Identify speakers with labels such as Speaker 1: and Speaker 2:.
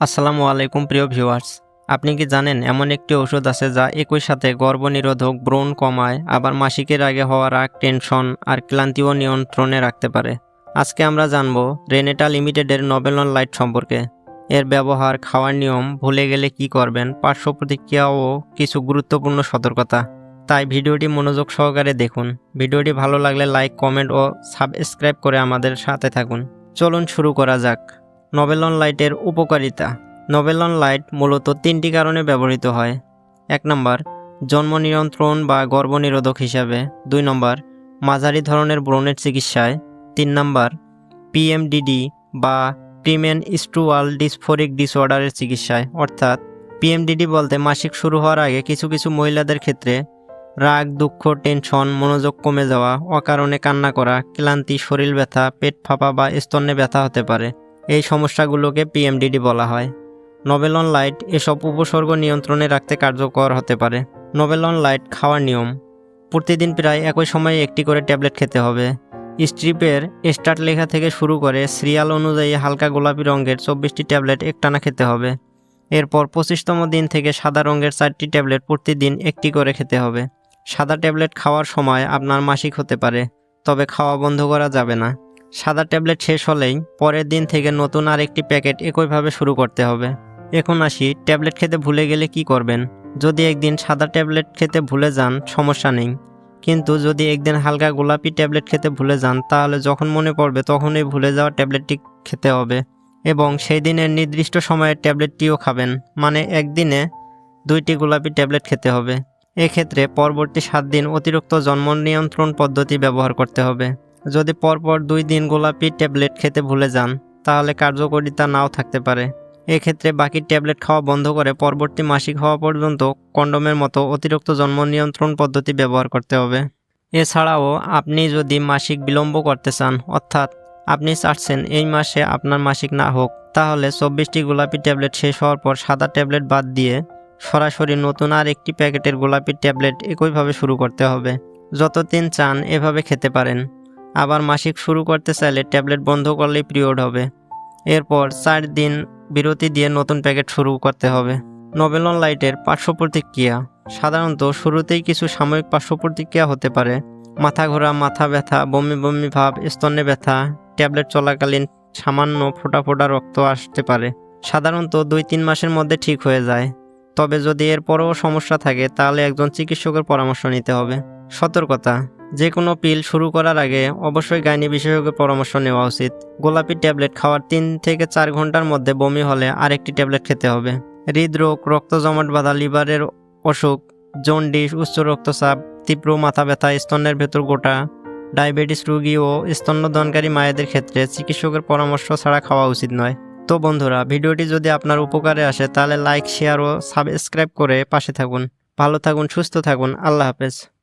Speaker 1: আসসালামু আলাইকুম প্রিয় ভিউয়ার্স। আপনি কি জানেন এমন একটি ওষুধ আছে যা একই সাথে গর্ভনিরোধক ব্রণ কমায়, আবার মাসিকের আগে হওয়া রাগ টেনশন আর ক্লান্তিও নিয়ন্ত্রণে রাখতে পারে। আজকে আমরা জানব রেনেটা লিমিটেডের নবেলন লাইট সম্পর্কে। এর ব্যবহার, খাওয়ার নিয়ম, ভুলে গেলে কি করবেন, পার্শ্ব প্রতিক্রিয়া ও কিছু গুরুত্বপূর্ণ সতর্কতা। তাই ভিডিওটি মনোযোগ সহকারে দেখুন। ভিডিওটি ভালো লাগলে লাইক, কমেন্ট ও সাবস্ক্রাইব করে আমাদের সাথে থাকুন। চলুন শুরু করা যাক। নবেলন লাইটের উপকারিতা। নবেলন লাইট মূলত তিনটি কারণে ব্যবহৃত হয়। এক নম্বর, জন্ম নিয়ন্ত্রণ বা গর্ভনিরোধক হিসাবে। দুই নম্বর, মাঝারি ধরনের ব্রণের চিকিৎসায়। তিন নম্বর পিএমডিডি বা প্রিমেন স্টুয়াল ডিসফোরিক ডিসঅর্ডারের চিকিৎসায়। অর্থাৎ পিএমডিডি বলতে মাসিক শুরু হওয়ার আগে কিছু কিছু মহিলাদের ক্ষেত্রে রাগ, দুঃখ, টেনশন, মনোযোগ কমে যাওয়া, অকারণে কান্না করা, ক্লান্তি, শরীর ব্যথা, পেট ফাঁপা বা স্তন্যে ব্যথা হতে পারে। এই সমস্যাগুলোকে পিএমডিডি বলা হয়। নোবেলন লাইট এসব উপসর্গ নিয়ন্ত্রণে রাখতে কার্যকর হতে পারে। নোবেলন লাইট খাওয়ার নিয়ম। প্রতিদিন প্রায় একই সময়ে একটি করে ট্যাবলেট খেতে হবে। স্ট্রিপের স্টার্ট লেখা থেকে শুরু করে সিরিয়াল অনুযায়ী হালকা গোলাপি রঙের চব্বিশটি ট্যাবলেট একটানা খেতে হবে। এরপর পঁচিশতম দিন থেকে সাদা রঙের চারটি ট্যাবলেট প্রতিদিন একটি করে খেতে হবে। সাদা ট্যাবলেট খাওয়ার সময় আপনার মাসিক হতে পারে, তবে খাওয়া বন্ধ করা যাবে না। সাদা ট্যাবলেট শেষ হলেই পরের দিন থেকে নতুন আরেকটি প্যাকেট একইভাবে শুরু করতে হবে। এখন আসি, ট্যাবলেট খেতে ভুলে গেলে কি করবেন? যদি একদিন সাদা ট্যাবলেট খেতে ভুলে যান, সমস্যা নেই। কিন্তু যদি একদিন হালকা গোলাপি ট্যাবলেট খেতে ভুলে যান, তাহলে যখন মনে পড়বে তখনই ভুলে যাওয়া ট্যাবলেটটি খেতে হবে। এবং সেই দিনের নির্দিষ্ট সময়ের ট্যাবলেটটিও খাবেন মানে একদিনে দুইটি গোলাপি ট্যাবলেট খেতে হবে। এক্ষেত্রে পরবর্তী সাত দিন অতিরিক্ত জন্ম নিয়ন্ত্রণ পদ্ধতি ব্যবহার করতে হবে। যদি পরপর দুই দিন গোলাপি ট্যাবলেট খেতে ভুলে যান, তাহলে কার্যকরিতা নাও থাকতে পারে। এক্ষেত্রে বাকি ট্যাবলেট খাওয়া বন্ধ করে পরবর্তী মাসিক হওয়া পর্যন্ত কন্ডোমের মতো অতিরিক্ত জন্ম নিয়ন্ত্রণ পদ্ধতি ব্যবহার করতে হবে। এছাড়াও, আপনি যদি মাসিক বিলম্ব করতে চান, অর্থাৎ আপনি চাচ্ছেন এই মাসে আপনার মাসিক না হোক, তাহলে চব্বিশটি গোলাপি ট্যাবলেট শেষ হওয়ার পর সাদা ট্যাবলেট বাদ দিয়ে সরাসরি নতুন আর একটি প্যাকেটের গোলাপি ট্যাবলেট একইভাবে শুরু করতে হবে। যত যতদিন চান, এভাবে খেতে পারেন। আবার মাসিক শুরু করতে চাইলে ট্যাবলেট বন্ধ করলেই পিরিয়ড হবে। এরপর চার দিন বিরতি দিয়ে নতুন প্যাকেট শুরু করতে হবে। নোবেলন লাইটের পার্শ্ব প্রতিক্রিয়া সাধারণত শুরুতেই কিছু সাময়িক পার্শ্ব প্রতিক্রিয়া হতে পারে। মাথা ঘোরা, মাথা ব্যথা, বমি বমি ভাব, স্তনে ব্যথা, ট্যাবলেট চলাকালীন সামান্য ফোটা ফোটা রক্ত আসতে পারে। সাধারণত দুই তিন মাসের মধ্যে ঠিক হয়ে যায়। তবে যদি এরপরও সমস্যা থাকে, তাহলে একজন চিকিৎসকের পরামর্শ নিতে হবে। সতর্কতা। যে কোনো পিল শুরু করার আগে অবশ্যই গাইনি বিশেষজ্ঞের পরামর্শ নেওয়া উচিত। গোলাপি ট্যাবলেট খাওয়ার তিন থেকে চার ঘণ্টার মধ্যে বমি হলে আরেকটি ট্যাবলেট খেতে হবে। হৃদরোগ, রক্ত জমাট বাঁধা, লিভারের অসুখ, জন্ডিস, উচ্চ রক্তচাপ, তীব্র মাথা ব্যথা, স্তনের ভেতর গোটা, ডায়াবেটিস রোগী ও স্তন্যদানকারী মায়েদের ক্ষেত্রে চিকিৎসকের পরামর্শ ছাড়া খাওয়া উচিত নয়। তো বন্ধুরা, ভিডিওটি যদি আপনার উপকারে আসে তাহলে লাইক, শেয়ার ও সাবস্ক্রাইব করে পাশে থাকুন। ভালো থাকুন, সুস্থ থাকুন, আল্লাহ হাফেজ।